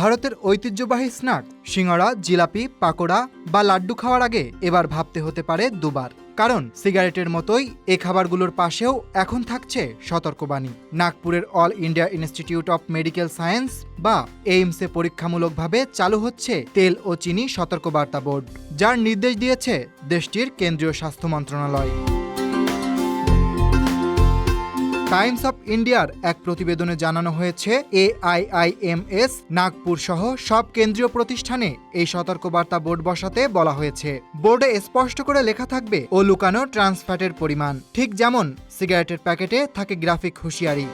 ভারতের ঐতিহ্যবাহী স্ন্যাক সিঙ্গারা জিলাপি, পাকোড়া বা লাড্ডু খাওয়ার আগে এবার ভাবতে হতে পারে দুবার। কারণ সিগারেটের মতোই এ খাবারগুলোর পাশেও এখন থাকছে সতর্কবাণী। নাগপুরের All India Institute of Medical Science বা এইমসে পরীক্ষামূলকভাবে চালু হচ্ছে তেল ও চিনি সতর্কবার্তা বোর্ড, যার নির্দেশ দিয়েছে দেশটির কেন্দ্রীয় স্বাস্থ্য মন্ত্রণালয়। টাইমস অফ ইন্ডিয়ার এক প্রতিবেদনে জানানো হয়েছে, এআইআইএমএস নাগপুর সহ সব কেন্দ্রীয় প্রতিষ্ঠানে এই সতর্কবার্তা বোর্ড বসাতে বলা হয়েছে। বোর্ডে স্পষ্ট করে লেখা থাকবে, ও লুকানো ট্রান্সফ্যাটের পরিমাণ। ঠিক যেমন, সিগারেটের প্যাকেটে থাকে গ্রাফিক হুঁশিয়ারি।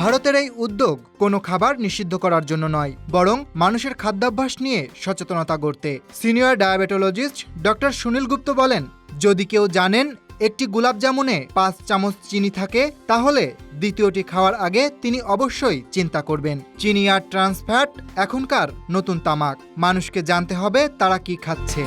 ভারতের এই উদ্যোগ কোনো খাবার নিষিদ্ধ করার জন্য নয়, বরং মানুষের খাদ্যাভ্যাস নিয়ে সচেতনতা গড়তে। Senior diabetologist doctor Sunil Gupta বলেন, যদি কেউ জানেন একটি জামুনে পাঁচ চামচ চিনি থাকে, তাহলে দ্বিতীয়টি খাওয়ার আগে তিনি অবশ্যই চিন্তা করবেন। চিনি আর ট্রান্সফ্যাট এখনকার নতুন তামাক। মানুষকে জানতে হবে তারা কি খাচ্ছে।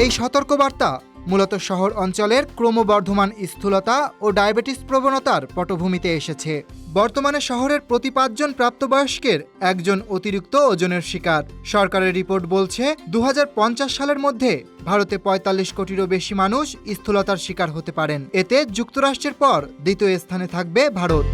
এই সতর্কবার্তা মূলত শহর অঞ্চলের ক্রমবর্ধমান স্থূলতা ও ডায়াবেটিস প্রবণতার পটভূমিতে এসেছে। বর্তমানে শহরের প্রতি পাঁচজন প্রাপ্তবয়স্কের একজন অতিরিক্ত ওজনের শিকার। সরকারের রিপোর্ট বলছে দু হাজার পঞ্চাশ সালের মধ্যে ভারতে ৪৫ কোটিরও বেশি মানুষ স্থূলতার শিকার হতে পারেন। এতে যুক্তরাষ্ট্রের পর দ্বিতীয় স্থানে থাকবে ভারত।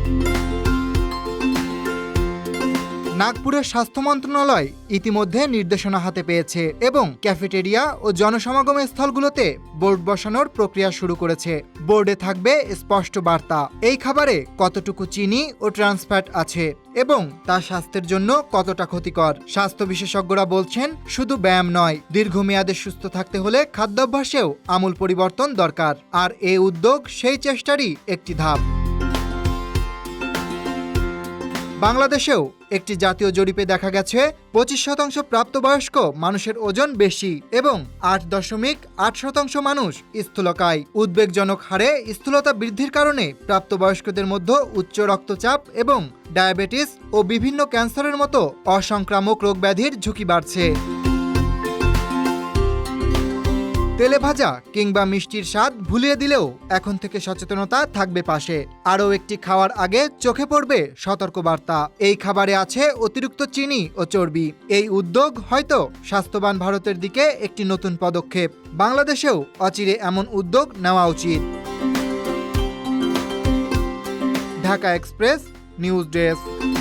নাগপুরের স্বাস্থ্য মন্ত্রণালয় ইতিমধ্যে নির্দেশনা হাতে পেয়েছে এবং ক্যাফেটেরিয়া ও জনসমাগম স্থলগুলোতে বোর্ড বসানোর প্রক্রিয়া শুরু করেছে। বোর্ডে থাকবে স্পষ্ট বার্তা। এই খাবারে কতটুকু চিনি ও ট্রান্সফ্যাট আছে এবং তা স্বাস্থ্যের জন্য কতটা ক্ষতিকর? স্বাস্থ্য বিশেষজ্ঞরা বলছেন, শুধু ব্যায়াম নয়, দীর্ঘমেয়াদে সুস্থ থাকতে হলে খাদ্যাভ্যাসেও আমূল পরিবর্তন দরকার। আর এই উদ্যোগ সেই চেষ্টারই একটি ধাপ। বাংলাদেশেও একটি জাতীয় জরিপে দেখা গেছে, পঁচিশ শতাংশ প্রাপ্তবয়স্ক মানুষের ওজন বেশি এবং আট দশমিক আট শতাংশ মানুষ স্থূলকায়। উদ্বেগজনক হারে স্থূলতা বৃদ্ধির কারণে প্রাপ্তবয়স্কদের মধ্যে উচ্চ রক্তচাপ এবং ডায়াবেটিস ও বিভিন্ন ক্যান্সারের মতো অসংক্রামক রোগ ব্যাধির ঝুঁকি বাড়ছে। তেলে ভাজা কিংবা মিষ্টির স্বাদ ভুলিয়ে দিলেও এখন থেকে সচেতনতা থাকবে পাশে। আরও একটি খাওয়ার আগে চোখে পড়বে সতর্কবার্তা। এই খাবারে আছে অতিরিক্ত চিনি ও চর্বি। এই উদ্যোগ হয়তো স্বাস্থ্যবান ভারতের দিকে একটি নতুন পদক্ষেপ। বাংলাদেশেও অচিরে এমন উদ্যোগ নেওয়া উচিত। Dhaka Express, news desk.